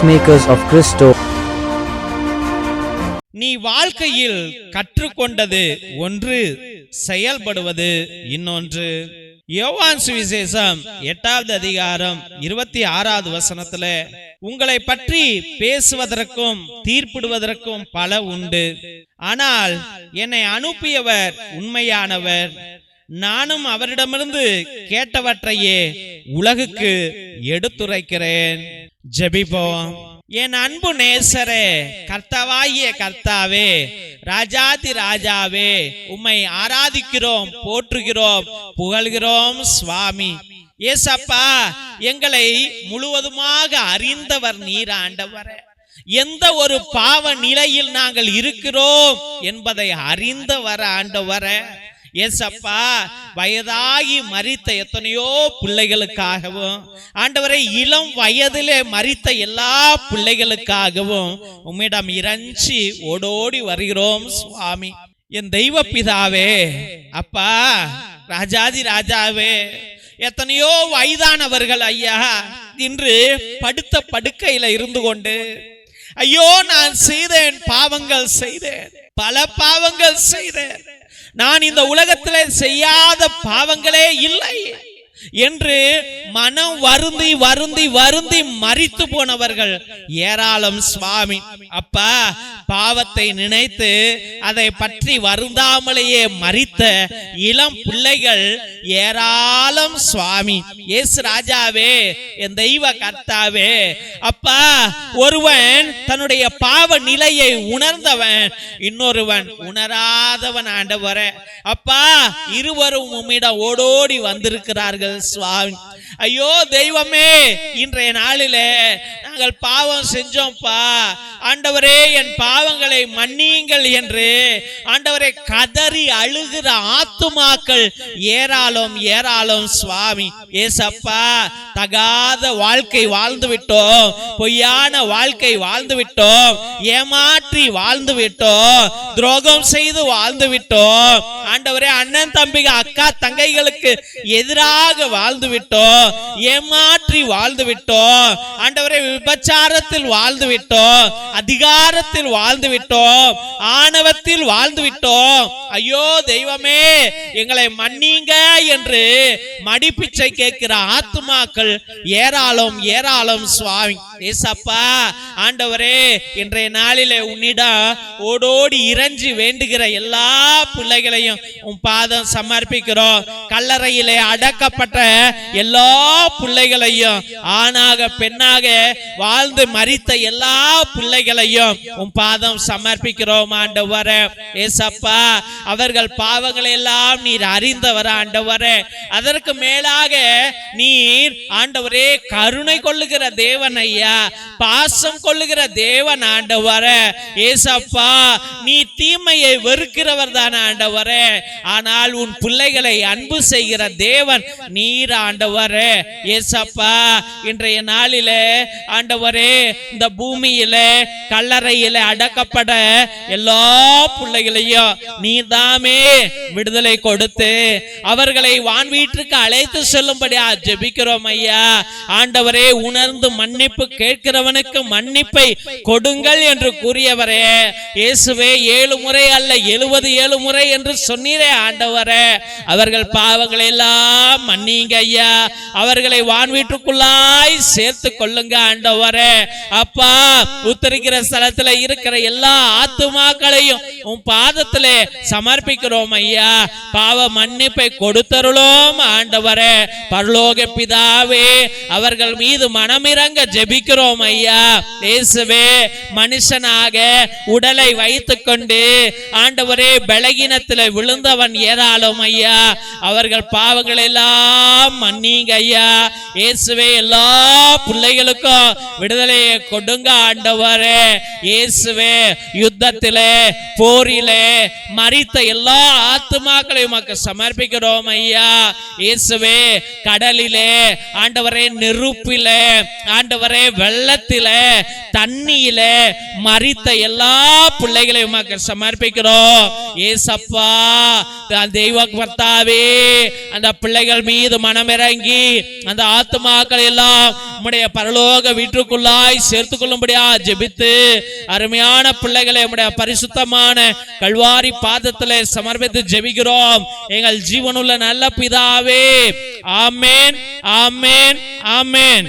Peacemakers of Christo. நீ வாழ்க்கையில் கற்றுக்கொண்டது ஒன்று செயல்படுவது இன்னொன்று. யோவான் சுவிசேஷம் எட்டாவது அதிகாரம் இருபத்தி ஆறாவது வசனத்துல உங்களை பற்றி பேசுவதற்கும் தீர்ப்பிடுவதற்கும் பல உண்டு. ஆனால் என்னை அனுப்பியவர் உண்மையானவர். நானும் அவரிடமிருந்து கேட்டவற்றையே உலகுக்கு எடுத்துரைக்கிறேன். ஜெபிப்போம். என் அன்பு நேசரே கர்த்தாவாகிய கர்த்தாவே ராஜாதி ராஜாவே உம்மை ஆராதிக்கிறோம் போற்றுகிறோம் புகழ்கிறோம் சுவாமி. ஏசப்பா எங்களை முழுவதுமாக அறிந்தவர் நீர் ஆண்டவரே. எந்த ஒரு பாவ நிலையில் நாங்கள் இருக்கிறோம் என்பதை அறிந்தவர் ஆண்டவரே. ஏசப்பா வயதாகி மறித்த எத்தனையோ பிள்ளைகளுக்காகவும் ஆண்டவரை இளம் வயதிலே மறித்த எல்லா பிள்ளைகளுக்காகவும் உம்மிடம் இறஞ்சி ஓடோடி வருகிறோம் சுவாமி. என் தெய்வ பிதாவே அப்பா ராஜாதி ராஜாவே எத்தனையோ வயதானவர்கள் ஐயா இன்று படுத்த படுக்கையில இருந்து கொண்டு ஐயோ நான் செய்தேன் பாவங்கள் செய்தேன். பல பாவங்கள் செய்தேன். நான் இந்த உலகத்திலே செய்யாத பாவங்களே இல்லை என்று மனம் வருந்தி வருந்தி வருந்தி மறித்து போனவர்கள் ஏராளம் சுவாமி. அப்பா பாவத்தை நினைத்து அதை பற்றி வருந்தாமலேயே மறித்த இளம் பிள்ளைகள் ஏராளம் சுவாமி. ஏசு ராஜாவே என் தெய்வ கர்த்தாவே அப்பா ஒருவன் தன்னுடைய பாவ நிலையை உணர்ந்தவன் இன்னொருவன் உணராதவன் ஆண்டவர. அப்பா இருவரும் உம்மிடம் ஓடோடி வந்திருக்கிறார்கள் சுவாமி. ஐயோ தெய்வமே இன்றைய நாளிலே நாங்கள் பாவம் செஞ்சோம்ப்பா. ஆண்டவரே என் பாவங்களை மன்னியுங்கள் என்று ஆண்டவர் கதறி அழுகிற ஆத்துமாக்கள் ஏராளம் ஏராளம் சுவாமி ஏசப்பா தகாத வாழ்க்கை வாழ்ந்து விட்டோம் பொய்யான வாழ்க்கை வாழ்ந்து விட்டோம் ஏமாற்றி வாழ்ந்து விட்டோம் துரோகம் செய்து வாழ்ந்து விட்டோம் ஆண்டவரே அண்ணன் தம்பிக அக்கா தங்கைகளுக்கு எதிராக வாழ்ந்து விட்டோம் ஏமாற்றி வாழ்ந்து விட்டோம் ஆண்டவரே விபச்சாரத்தில் வாழ்ந்து விட்டோம் அதிகாரத்தில் வாழ்ந்து விட்டோம் ஆணவத்தில் வாழ்ந்து விட்டோம் ஐயோ தெய்வமே எங்களை மன்னிங்க என்று மடிப்பிச்சை கேட்கிற ஆத்துமாக்கள் ஏராளம் ஏராளம் சுவாமி ஏசப்பா ஆண்டவரே இன்றைய நாளிலே உன்னிடம் ஓடோடி இறஞ்சி வேண்டுகிற எல்லா பிள்ளைகளையும் உன் பாதம் சமர்ப்பிக்கிறோம். கல்லறையிலே அடக்கப்பட்ட எல்லா பிள்ளைகளையும் ஆணாக பெண்ணாக வாழ்ந்து மறித்த எல்லா பிள்ளைகளையும் உன் பாதம் சமர்ப்பிக்கிறோம் ஆண்டவர. ஏசப்பா அவர்கள் பாவங்களை எல்லாம் நீர் அறிந்தவர் ஆண்டவரே. அதற்கு மேலாக நீர் ஆண்டவரே கருணை கொள்ளுகிற தேவன் ஐயா. பாசம் கொள்ளுகிற தேவன் ஆண்டவர. ஏசப்பா நீ தீமையை வெறுக்கிறவர் தான் ஆண்டவர. ஆனால் உன் பிள்ளைகளை அன்பு செய்கிற தேவன் நீர் ஆண்டவர. ஏசப்பா இன்றைய நாளிலே ஆண்டவரே இந்த பூமியில கல்லறையில அடக்கப்பட எல்லா பிள்ளைகளையும் நீதாமே விடுதலை கொடுத்து அவர்களை வான் வீட்டுக்கு அழைத்து செல்லும்படியா ஜெபிக்கிறோம் ஐயா. ஆண்டவரே உணர்ந்து மன்னிப்பு கேட்கிறவனுக்கு மன்னிப்பை கொடுங்கள் என்று கூறியவரே. இயேசுவே ஏழு முறை அல்ல எழுபது ஏழு முறை என்று சொன்னீரே ஆண்டவரே. அவர்கள் பாவங்களை எல்லாம் மன்னிங்க ஐயா. அவர்களை வான் வீட்டுக்குள்ளாய் சேர்த்து கொள்ளுங்க ஆண்டவரே. அப்பா உத்தரிக்கிற ஸ்தலத்துல இருக்கிற எல்லா ஆத்துமாக்களையும் உன் பாதத்திலே சமர்ப்பிக்கிறோம் ஐயா. பாவ மன்னிப்பை கொடுத்தருளோம் ஆண்டவரே. பரலோக பிதாவே அவர்கள் மீது மனமிறங்க ஜெபிக்கிறோம் ஐயா. இயேசுவே மனுஷனாக உடலை வைத்துக்கொண்டு ஆண்டவரே பலகீனத்தில் விழுந்தவன் ஏதாலும் ஐயா. அவர்கள் பாவங்கள் எல்லாம் மன்னிங்க ஐயா. இயேசுவே எல்லா பிள்ளைகளுக்கும் விடுதலையை கொடுங்க ஆண்டவரே. இயேசுவே யுத்தத்திலே போரிலே மறித்த எல்லா ஆத்துமாக்களையும் சமர்ப்பிக்கிறோம் ஐயா. இயேசுவே கடலிலே ஆண்டவரே நெருப்பிலே ஆண்டவரே வெள்ளத்தில தண்ணியில மறித்த எல்லா பிள்ளைகளையும் சமர்ப்பிக்கிறோம். ஏசப்பா தெய்வ கர்த்தாவே அந்த பிள்ளைகள் மீது மனமிறங்கி அந்த ஆத்துமாக்கள் எல்லாம் உம்முடைய பரலோக வீட்டுக்குள்ளாய் சேர்த்து கொள்ளும்படியா ஜெபித்து அருமையான பிள்ளைகளை உம்முடைய பரிசுத்தமான கல்வாரி பாதத்தில் சமர்ப்பித்து ஜெபிக்கிறோம். எங்கள் ஜீவனுள்ள நல்ல பிதாவே ஆமேன் ஆமேன் ஆமேன்.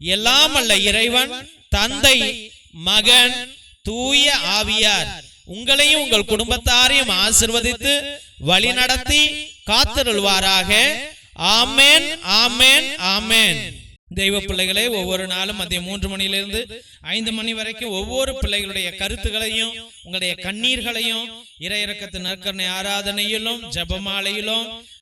எல்லாம் அல்ல இறைவன் தந்தை மகன் தூய ஆவியார். உங்களையும் உங்கள் குடும்பத்தாரையும் ஆசிர்வதித்து வழி நடத்தி காத்திருள்வாராக. ஆமென் ஆமென் ஆமென் தெய்வ பிள்ளைகளே ஒவ்வொரு நாளும் மதியம் மூன்று மணியிலிருந்து ஐந்து மணி வரைக்கும் ஒவ்வொரு பிள்ளைகளுடைய கருத்துகளையும் உங்களுடைய கண்ணீர்களையும் இறையிறக்கத்து நற்கரணை ஆராதனையிலும் ஜெபமாலையிலும்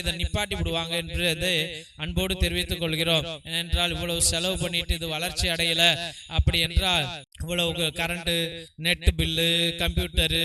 இதை நிப்பாட்டி விடுவாங்க என்று அன்போடு தெரிவித்துக் கொள்கிறோம். ஏனென்றால் இவ்வளவு செலவு பண்ணிட்டு இது வளர்ச்சி அடையல. அப்படி என்றால் இவ்வளவு current net bill computer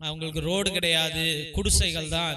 அவங்களுக்கு ரோடு கிடையாது குடிசைகள் தான்.